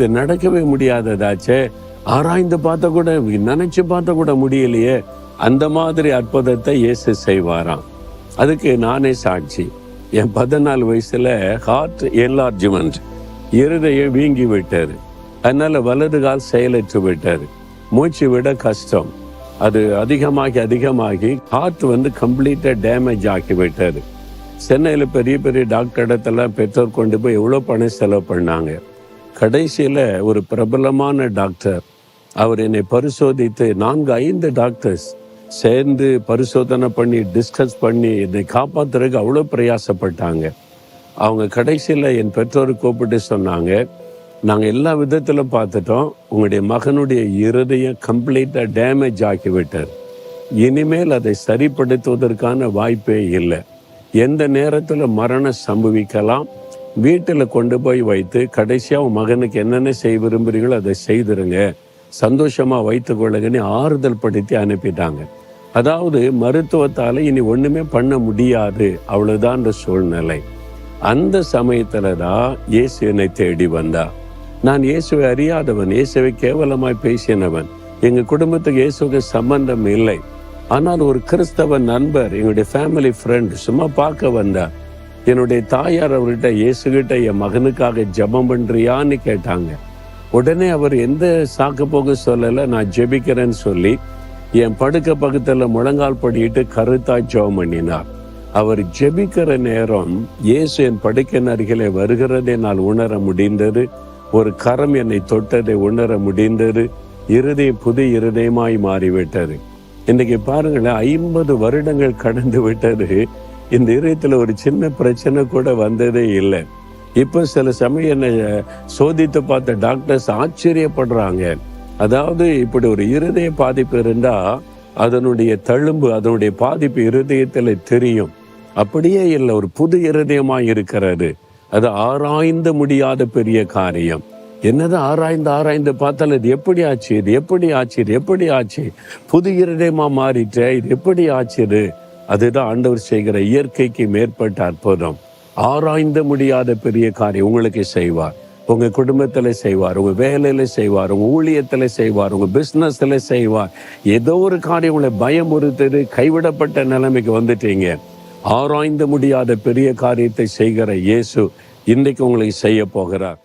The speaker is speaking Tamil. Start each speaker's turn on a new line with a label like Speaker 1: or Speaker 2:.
Speaker 1: இது நடக்கவே முடியாததாச்சே. ஆராய்ந்து பார்த்த கூட நினைச்சு பார்த்த கூட முடியலையே. அந்த மாதிரி அற்புதத்தை இயேசு செய்வாராம். அதுக்கு நானே சாட்சி. என் பதினாலு வயசுல ஹார்ட் என்லார்ஜ்மெண்ட் இருதயம் வீங்கி விட்டாரு அதனால வலது கால் செயலற்று விட்டாரு மூச்சு விட கஷ்டம். அது அதிகமாகி அதிகமாகி ஹார்ட் வந்து கம்ப்ளீட்டாக டேமேஜ் ஆக்கி விட்டாரு சென்னையில பெரிய பெரிய டாக்டர் இடத்தெல்லாம் பெற்றோர் கொண்டு போய் எவ்வளோ பணம் செலவு பண்ணாங்க. கடைசியில் ஒரு பிரபலமான டாக்டர். அவர் என்னை பரிசோதித்து நான்கு ஐந்து டாக்டர்ஸ் சேர்ந்து பரிசோதனை பண்ணி டிஸ்கஸ் பண்ணி என்னை காப்பாத்துறதுக்கு அவ்வளோ பிரயாசப்பட்டாங்க. அவங்க கடைசியில் என் பெற்றோர் கூப்பிட்டு சொன்னாங்க நாங்கள் எல்லா விதத்திலும் பார்த்துட்டோம். உங்களுடைய மகனுடைய இருதயம் கம்ப்ளீட்டாக டேமேஜ் ஆக்கிவிட்டார் இனிமேல் அதை சரிப்படுத்துவதற்கான வாய்ப்பே இல்லை. எந்த நேரத்தில் மரணம் சம்பவிக்கலாம். வீட்டில் கொண்டு போய் வைத்து கடைசியாக உன் மகனுக்கு என்னென்ன செய்ய விரும்புகிறீங்களோ அதை செய்திருங்க. சந்தோஷமாக வைத்து கொள்ளுங்கன்னு ஆறுதல் படுத்தி அனுப்பிட்டாங்க. அதாவது மருத்துவத்தால் இனி ஒன்றுமே பண்ண முடியாது. அவ்வளோதான் அந்த சூழ்நிலை. அந்த சமயத்தில் தான் இயேசு என்னை தேடி வந்தா. நான் இயேசுவை அறியாதவன் இயேசுவை கேவலமாய் பேசினவன். எங்கள் குடும்பத்துக்கு இயேசுக்கு சம்பந்தம் இல்லை. ஆனால் ஒரு கிறிஸ்தவ நண்பர் எங்களுடைய ஃபேமிலி ஃப்ரெண்ட் சும்மா பார்க்க வந்தார். என்னுடைய தாயார் அவர்கிட்ட இயேசுகிட்ட என் மகனுக்காக ஜெபம் பண்றியான்னு கேட்டாங்க. உடனே அவர் எந்த சாக்கு போக சொல்லல நான் ஜெபிக்கிறேன்னு சொல்லி என் படுக்க பக்கத்துல முழங்கால் படிட்டு கருத்தாய் ஜெபம் பண்ணினார். அவர் ஜெபிக்கிற நேரம் இயேசு என் படுக்கையின் அருகிலே வருகிறதை நான் உணர முடிந்தது. ஒரு கரம் என்னை தொட்டதை உணர முடிந்தது. இருதயம் புது இருதயமாய் மாறிவிட்டது. இன்னைக்கு பாருங்களேன் ஐம்பது வருடங்கள் கடந்து விட்டது. இந்த இதயத்தில் ஒரு சின்ன பிரச்சனை கூட வந்ததே இல்லை. இப்போ சில சமயம் என்னை சோதித்து பார்த்த டாக்டர்ஸ் ஆச்சரியப்படுறாங்க. அதாவது இப்படி ஒரு இருதய பாதிப்பு இருந்தா அதனுடைய தழும்பு அதனுடைய பாதிப்பு இருதயத்தில் தெரியும். அப்படியே இல்லை ஒரு புது இருதயமாக இருக்கிறது. அது ஆராய்ந்து முடியாத பெரிய காரியம். என்னது ஆராய்ந்து ஆராய்ந்து பார்த்தால் இது எப்படி ஆச்சு இது எப்படி ஆச்சு இது எப்படி ஆச்சு? புது இருதயமா மாறிட்டு இது எப்படி ஆச்சு இது? அதுதான் ஆண்டவர் செய்கிற இயற்கைக்கு மேற்பட்ட அற்புதம். ஆராய்ந்த முடியாத பெரிய காரியம் உங்களுக்கு செய்வார். உங்க குடும்பத்தில் செய்வார் உங்க வேலையில செய்வார் உங்க ஊழியத்தில் செய்வார் உங்க பிசினஸ்ல செய்வார். ஏதோ ஒரு காரியம் உங்களை பயமுறுத்தது கைவிடப்பட்ட நிலைமைக்கு வந்துட்டீங்க. ஆராய்ந்து முடியாத பெரிய காரியத்தை செய்கிற இயேசு இன்றைக்கு உங்களுக்கு செய்ய போகிறார்.